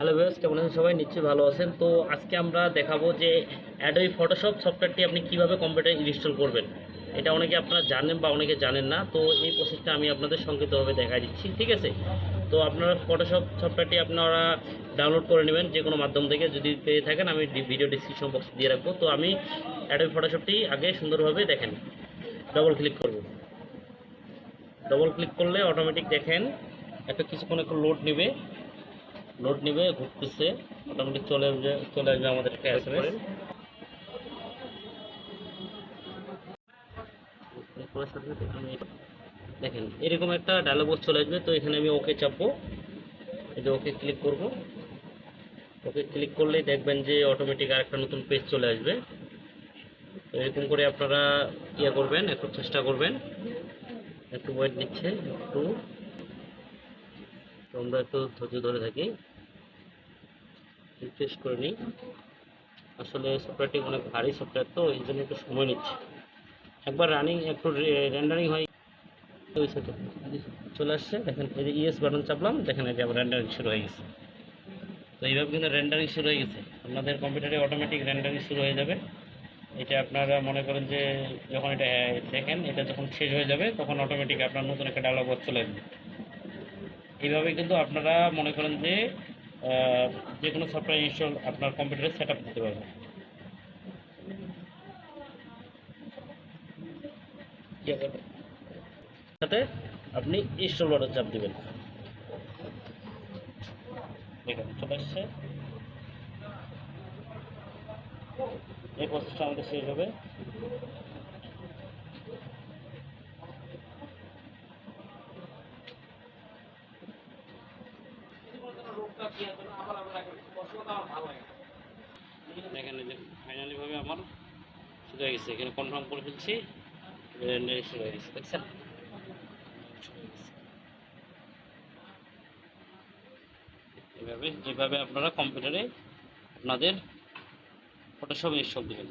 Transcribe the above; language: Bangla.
হ্যালো ভিউয়ার্স, কেমন আছেন সবাই? নিশ্চয়ই ভালো আছেন। তো আজকে আমরা দেখাবো যে অ্যাডোবি ফটোশপ সফটওয়্যারটি আপনি কীভাবে কম্পিউটারে ইনস্টল করবেন। এটা অনেকে আপনারা জানেন বা অনেকে জানেন না। তো এই প্রসেসটা আমি আপনাদের সংক্ষিপ্তভাবে দেখা দিচ্ছি, ঠিক আছে? তো আপনারা ফটোশপ সফটওয়্যারটি আপনারা ডাউনলোড করে নেবেন যে কোনো মাধ্যম থেকে। যদি পেয়ে থাকেন, আমি ভিডিও ডিসক্রিপশন বক্সে দিয়ে রাখব। তো আমি অ্যাডোবি ফটোশপটি আগে সুন্দরভাবে দেখেন। ডবল ক্লিক করব। ডবল ক্লিক করলে অটোমেটিক দেখেন, একটা কিছুক্ষণ একটু লোড নেবে। লোড নেবে, ঘুরতেছে। মোটামুটি চলে চলে আসবে আমাদের একটা দেখেন, এরকম একটা ডায়লগ চলে আসবে, তো এখানে আমি ওকে চাপবো। এই যে ওকে ক্লিক করব। ওকে ক্লিক করলেই দেখবেন যে অটোমেটিক আরেকটা নতুন পেজ চলে আসবে। এরকম করে আপনারা ইয়ে করবেন, একটু চেষ্টা করবেন। একটু ওয়েট নিচ্ছে, একটু। আমরা একটু ধৈর্য ধরে থাকি। রিফ্রেশ করে নিই। আসলে সফটওয়্যারটি অনেক ভারী সফটওয়্যার তো এই জন্য একটু সময় নিচ্ছে। একবার রানিং একটু রেন্ডারিং হয়। চলে আসছে, দেখেন এই যে ইএস বাটন চাপলাম, দেখেন এই যে আবার রেন্ডারিং শুরু হয়ে গেছে। তো এইভাবে কিন্তু রেন্ডারিং শুরু হয়ে গেছে। আপনাদের কম্পিউটারে অটোমেটিক রেন্ডারিং শুরু হয়ে যাবে। এটা আপনারা মনে করেন যে, যখন এটা দেখেন, এটা যখন শেষ হয়ে যাবে, তখন অটোমেটিক আপনার নতুন একটা ডায়লগ চলে আসবে। এইভাবে কিন্তু আপনারা মনে করেন যে যে কোনো সফটওয়্যার ইনস্টল আপনার কম্পিউটারে সেট আপ করতে পারবেন। সাথে আপনি ইনস্টল বাটন চাপ দিবেন। চলে আসছে। এই প্রসেসটা আমাদের শেষ হবে। এই যে ফাইনালি ভাবে আমার শুরু হয়ে গেছে। এখানে কনফার্ম করে ফেলছি। শুরু হয়ে গেছে, দেখছেন? এভাবে, যেভাবে আপনারা কম্পিউটারে আপনাদের ফটোশপ ইনস্টল দেবেন।